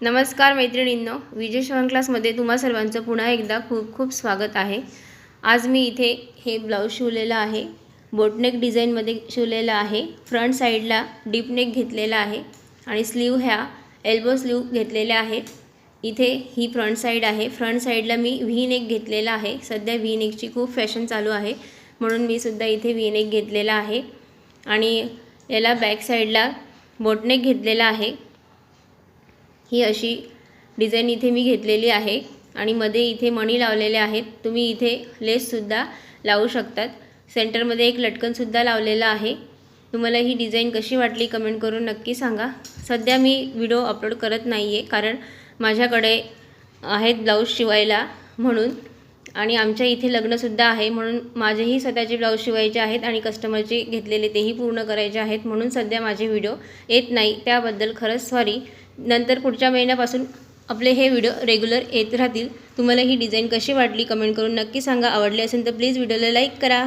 नमस्कार मैत्रिणींनो विजय शिवण क्लासमध्ये तुम्हा सर्वांचं पुन्हा एकदा खूप खूप स्वागत आहे. आज मी इथे हे ब्लाऊज शिवलेलं आहे बोटनेक डिझाईनमध्ये शिवलेलं आहे फ्रंट साईडला डीपनेक घेतलेला आहे आणि स्लीव ह्या एल्बो स्लीव घेतलेल्या आहेत. इथे ही फ्रंट साईड आहे फ्रंट साईडला मी व्ही नेक घेतलेला आहे. सध्या व्ही नेकची खूप फॅशन चालू आहे म्हणून मी सुद्धा इथे व्ही नेक घेतलेला आहे. आणि याला बॅक साईडला बोटनेक घेतलेला आहे. ही अशी डिझाईन इथे मी घेतलेली आहे. आणि मध्ये इथे मणी लावलेले आहेत. तुम्ही इथे लेससुद्धा लावू शकतात. सेंटरमध्ये एक लटकनसुद्धा लावलेलं आहे. तुम्हाला ही डिझाईन कशी वाटली कमेंट करून नक्की सांगा. सध्या मी व्हिडिओ अपलोड करत नाही आहे कारण माझ्याकडे आहेत ब्लाऊज शिवायला म्हणून. आणि आमच्या इथे लग्नसुद्धा आहे म्हणून माझेही स्वतःचे ब्लाऊज शिवायचे आहेत आणि कस्टमरचे घेतलेले तेही पूर्ण करायचे आहेत म्हणून सध्या माझे व्हिडिओ येत नाही. त्याबद्दल खरंच सॉरी नंतर पुढच्या महिन्यापासून आपले हे व्हिडिओ रेग्युलर येत राहतील. तुम्हाला ही डिझाईन कशी वाटली? कमेंट करून नक्की सांगा. आवडली असेल तर प्लीज व्हिडिओला लाईक करा.